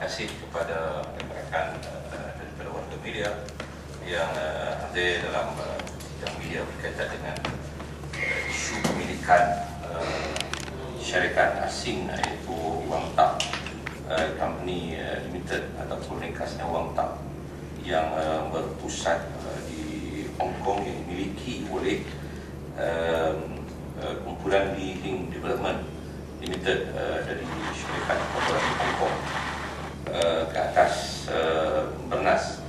kasih kepada rakan uh, daripada warga media yang uh, hadir dalam uh, yang media berkaitan dengan isu pemilikan syarikat asing iaitu Wang Tak Company Limited ataupun ringkasnya Wang Tak yang berpusat di Hong Kong yang dimiliki oleh kumpulan Li Hing Development Limited dari syarikat korporasi Hong Kong uh, ke atas uh, Bernas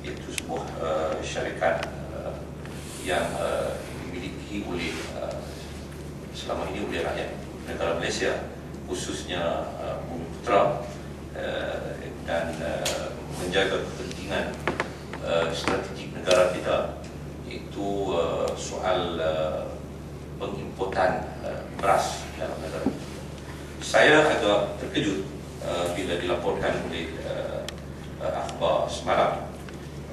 itu sebuah uh, syarikat yang dimiliki oleh selama ini oleh rakyat negara Malaysia khususnya Bumi Putra dan menjaga kepentingan strategik negara kita itu soal pengimportan beras dalam negara. Saya agak terkejut uh, bila dilaporkan oleh uh, akhbar semalam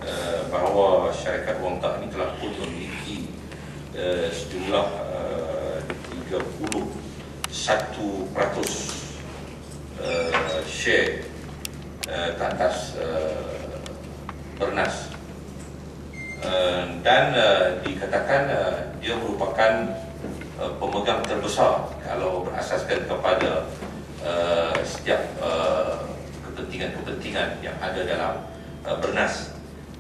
uh, bahawa syarikat Wang Tak ini telah pun memiliki uh, sejumlah uh, 31% uh, share uh, ke atas uh, Bernas. Uh, dan uh, dikatakan uh, dia merupakan uh, pemegang terbesar kalau berasaskan kepada uh, setiap uh, kepentingan-kepentingan yang ada dalam uh, Bernas.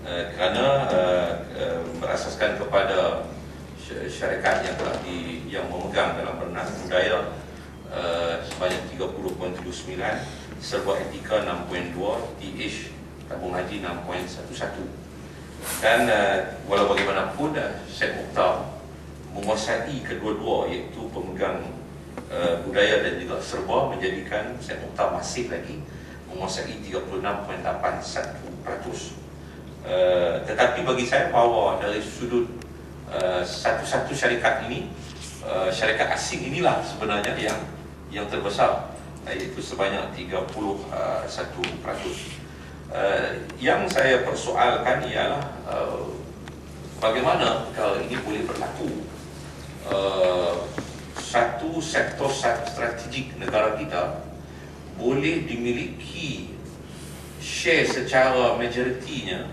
Uh, kerana uh, uh, berasaskan kepada syarikat yang telah di yang memegang dalam Bernas budaya uh, sebanyak 30.79 serba etika 6.2 TH tabung haji 6.11 dan uh, walau bagaimanapun uh, Syed Mukhtar menguasai kedua-dua iaitu pemegang uh, budaya dan juga serba menjadikan Syed Mukhtar masih lagi menguasai 36.81%. Uh, tetapi bagi saya bahawa dari sudut uh, satu-satu syarikat ini uh, syarikat asing inilah sebenarnya yang yang terbesar iaitu sebanyak 31%. Uh, yang saya persoalkan ialah uh, bagaimana kalau ini boleh berlaku Uh, sektor strategik negara kita boleh dimiliki share secara majoritinya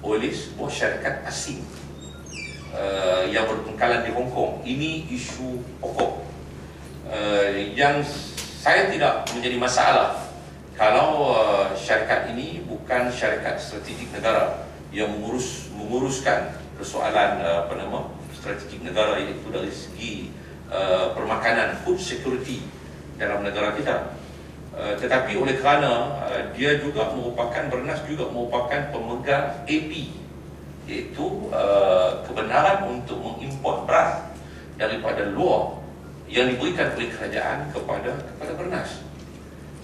oleh sebuah syarikat asing uh, yang berpengkalan di Hong Kong. Ini isu pokok uh, yang saya tidak menjadi masalah kalau uh, syarikat ini bukan syarikat strategik negara yang mengurus menguruskan persoalan uh, apa nama strategik negara iaitu dari segi uh, permakanan food security dalam negara kita. Uh, tetapi oleh kerana uh, dia juga merupakan Bernas juga merupakan pemegang AP iaitu uh, kebenaran untuk mengimport beras daripada luar yang diberikan oleh kerajaan kepada kepada Bernas.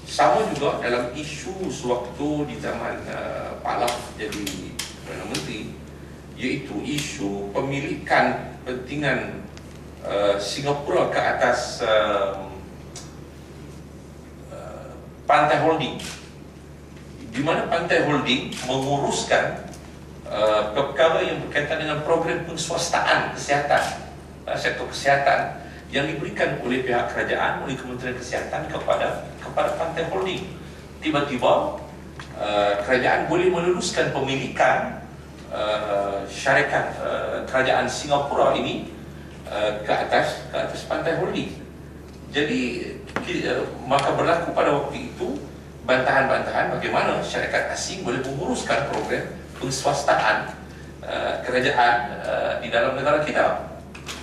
Sama juga dalam isu sewaktu di zaman uh, Pak Laf jadi Perdana Menteri iaitu isu pemilikan pentingan uh, Singapura ke atas uh, uh, Pantai Holding. Di mana Pantai Holding menguruskan uh, perkara yang berkaitan dengan program penswastaan kesihatan uh, sektor kesihatan yang diberikan oleh pihak kerajaan oleh Kementerian Kesihatan kepada kepada Pantai Holding. Tiba-tiba uh, kerajaan boleh meluluskan pemilikan Uh, syarikat uh, kerajaan Singapura ini uh, ke atas ke atas pantai Holding. Jadi uh, maka berlaku pada waktu itu bantahan-bantahan bagaimana syarikat asing boleh menguruskan program penswastaan uh, kerajaan uh, di dalam negara kita.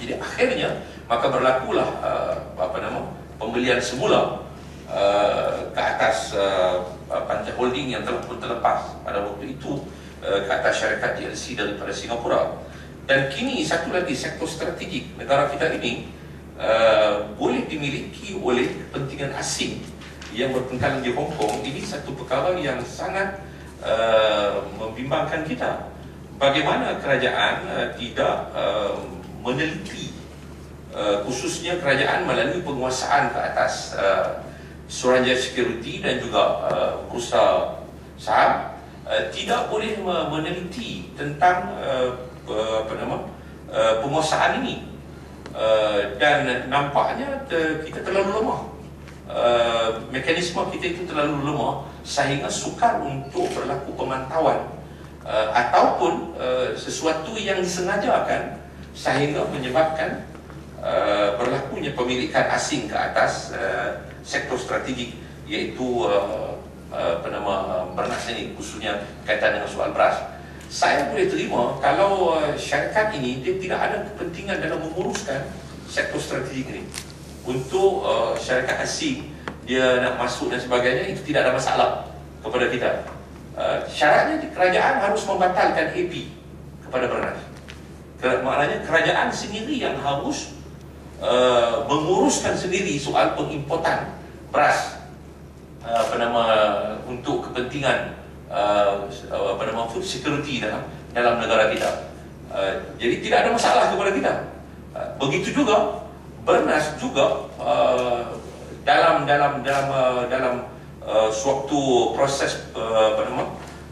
Jadi akhirnya maka berlakulah uh, apa nama pembelian semula uh, ke atas uh, pantai holding yang telah pun terlepas pada waktu itu Eh, kata syarikat DLC daripada Singapura dan kini satu lagi sektor strategik negara kita ini uh, boleh dimiliki oleh kepentingan asing yang berpengkalan di Hong Kong. Ini satu perkara yang sangat uh, membimbangkan kita. Bagaimana kerajaan uh, tidak uh, meneliti uh, khususnya kerajaan melalui penguasaan ke atas uh, Suruhanjaya Security dan juga uh, bursa saham Eh, tidak boleh meneliti tentang uh, apa nama uh, penguasaan ini. Uh, dan nampaknya te, kita terlalu lemah. Uh, mekanisme kita itu terlalu lemah sehingga sukar untuk berlaku pemantauan. Uh, ataupun uh, sesuatu yang disengajakan sehingga menyebabkan uh, berlakunya pemilikan asing ke atas uh, sektor strategik iaitu uh, uh, apa nama bernas ini khususnya kaitan dengan soal beras. Saya boleh terima kalau uh, syarikat ini dia tidak ada kepentingan dalam menguruskan sektor strategik ini. Untuk syarikat asing dia nak masuk dan sebagainya itu tidak ada masalah kepada kita. Syaratnya kerajaan harus membatalkan AP kepada Bernas. Maknanya kerajaan sendiri yang harus menguruskan sendiri soal pengimportan beras apa nama untuk kepentingan uh, apa nama food security dalam dalam negara kita. Uh, jadi tidak ada masalah kepada kita. Uh, begitu juga Bernas juga uh, dalam dalam dalam uh, dalam uh, suatu proses uh, apa nama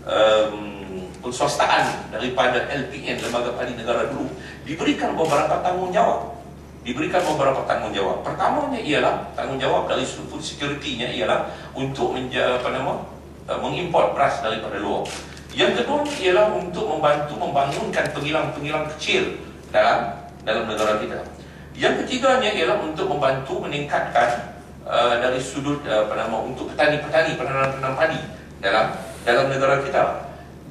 um, penswastaan daripada LPN Lembaga Padi Negara dulu diberikan beberapa tanggungjawab diberikan beberapa tanggungjawab. Pertamanya ialah tanggungjawab dari food security-nya ialah untuk menja, apa nama uh, mengimport beras daripada luar. Yang kedua ialah untuk membantu membangunkan pengilang-pengilang kecil dalam dalam negara kita. Yang ketiganya ialah untuk membantu meningkatkan uh, dari sudut uh, apa nama untuk petani-petani penanam-penanam padi dalam dalam negara kita.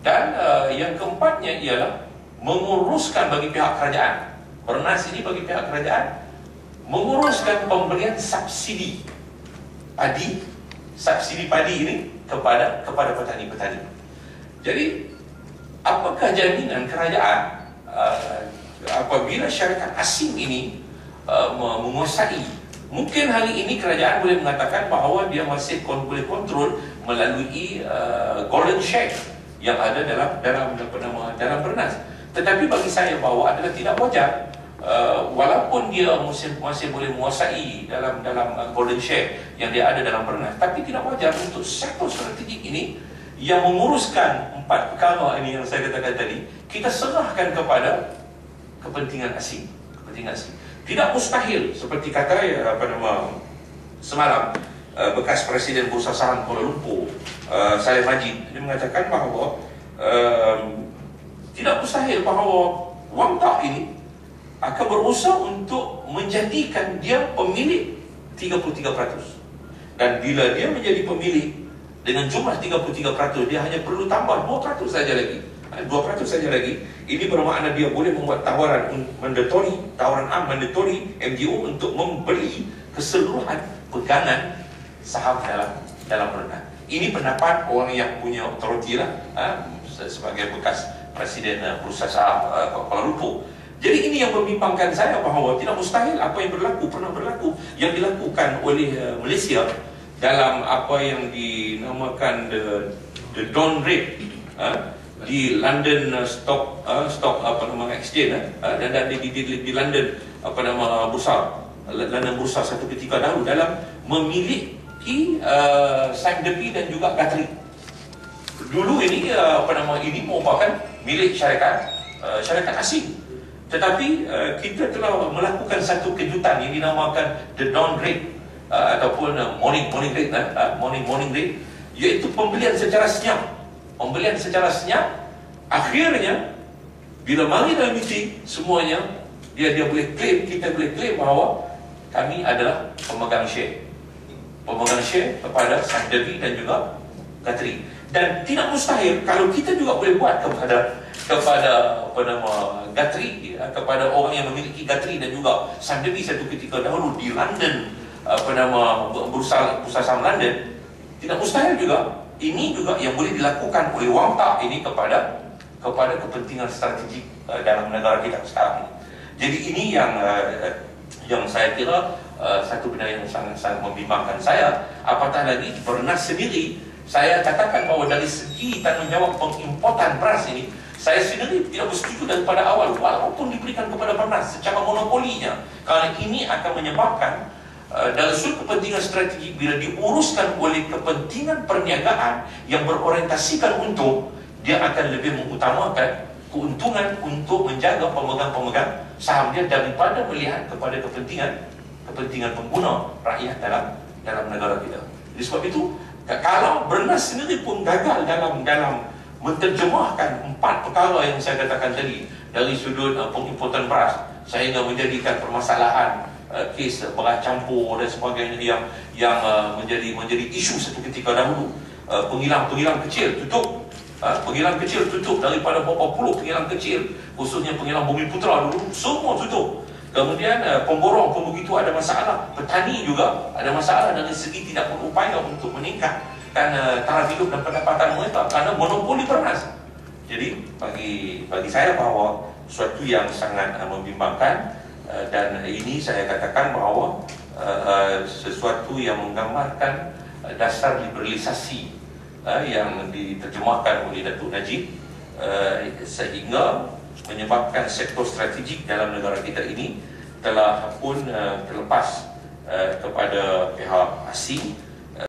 Dan uh, yang keempatnya ialah menguruskan bagi pihak kerajaan. Bernas ini bagi pihak kerajaan menguruskan pemberian subsidi padi, subsidi padi ini kepada kepada petani-petani. Jadi apakah jaminan kerajaan uh, apabila syarikat asing ini uh, menguasai Mungkin hari ini kerajaan boleh mengatakan bahawa dia masih boleh kontrol melalui uh, golden share yang ada dalam dalam apa nama dalam bernas. Tetapi bagi saya bahawa adalah tidak wajar uh, walaupun dia masih masih boleh menguasai dalam dalam uh, golden share yang dia ada dalam bernas, tapi tidak wajar untuk sektor strategik ini yang menguruskan empat perkara ini yang saya katakan tadi, kita serahkan kepada kepentingan asing, kepentingan asing. Tidak mustahil seperti kata ya, apa nama semalam bekas Presiden Bursa Saham Kuala Lumpur Saleh Majid dia mengatakan bahawa uh, tidak mustahil bahawa Wang Tak ini akan berusaha untuk menjadikan dia pemilik 33% dan bila dia menjadi pemilik dengan jumlah 33% dia hanya perlu tambah 2% saja lagi 2% saja lagi ini bermakna dia boleh membuat tawaran mandatory tawaran am mandatory MGO untuk membeli keseluruhan pegangan saham dalam dalam rendah. Ini pendapat orang yang punya otoriti lah ha, sebagai bekas presiden perusahaan saham uh, Kuala Lumpur. Jadi ini yang membimbangkan saya bahawa tidak mustahil apa yang berlaku pernah berlaku yang dilakukan oleh uh, Malaysia dalam apa yang dinamakan the the dawn rate uh, di London uh, stock uh, stock apa nama exchange uh, dan, dan di, di, di, di London apa nama bursa London bursa satu ketika dahulu dalam memiliki uh, Depi dan juga Gatri. Dulu ini uh, apa nama ini merupakan milik syarikat uh, syarikat asing. Tetapi uh, kita telah melakukan satu kejutan yang dinamakan the dawn rate uh, ataupun uh, morning morning rate uh, morning morning rate iaitu pembelian secara senyap. Pembelian secara senyap akhirnya bila mari dalam meeting semuanya dia dia boleh claim kita boleh claim bahawa kami adalah pemegang share pemegang share kepada Sandevi dan juga Gatri. Dan tidak mustahil kalau kita juga boleh buat kepada kepada apa nama Gatri ya, kepada orang yang memiliki Gatri dan juga Sandevi satu ketika dahulu di London apa nama berusaha berusaha saham London tidak mustahil juga ini juga yang boleh dilakukan oleh Wang Tak ini kepada kepada kepentingan strategik uh, dalam negara kita sekarang ini. Jadi ini yang uh, yang saya kira uh, satu benda yang sangat-sangat membimbangkan saya apatah lagi Bernas sendiri saya katakan bahawa dari segi tanggungjawab pengimportan beras ini saya sendiri tidak bersetuju daripada awal walaupun diberikan kepada Bernas secara monopolinya kerana ini akan menyebabkan uh, dari sudut kepentingan strategik bila diuruskan oleh kepentingan perniagaan yang berorientasikan untuk dia akan lebih mengutamakan keuntungan untuk menjaga pemegang-pemegang saham dia daripada melihat kepada kepentingan kepentingan pengguna rakyat dalam dalam negara kita. Jadi sebab itu kalau Bernas sendiri pun gagal dalam dalam menterjemahkan empat perkara yang saya katakan tadi. Dari sudut uh, pengimportan beras sehingga menjadikan permasalahan uh, kes beras campur dan sebagainya yang yang uh, menjadi menjadi isu satu ketika dahulu. Uh, penghilang-penghilang kecil tutup. Uh, penghilang kecil tutup daripada beberapa puluh penghilang kecil khususnya penghilang bumi putra dulu semua tutup kemudian uh, pemborong pun begitu ada masalah petani juga ada masalah dari segi tidak berupaya untuk meningkat karena taraf hidup dan pendapatan mereka kerana monopoli beras. Jadi bagi bagi saya bahawa suatu yang sangat uh, membimbangkan uh, dan ini saya katakan bahawa uh, uh, sesuatu yang menggambarkan uh, dasar liberalisasi uh, yang diterjemahkan oleh Datuk Najib uh, sehingga menyebabkan sektor strategik dalam negara kita ini telah pun uh, terlepas uh, kepada pihak asing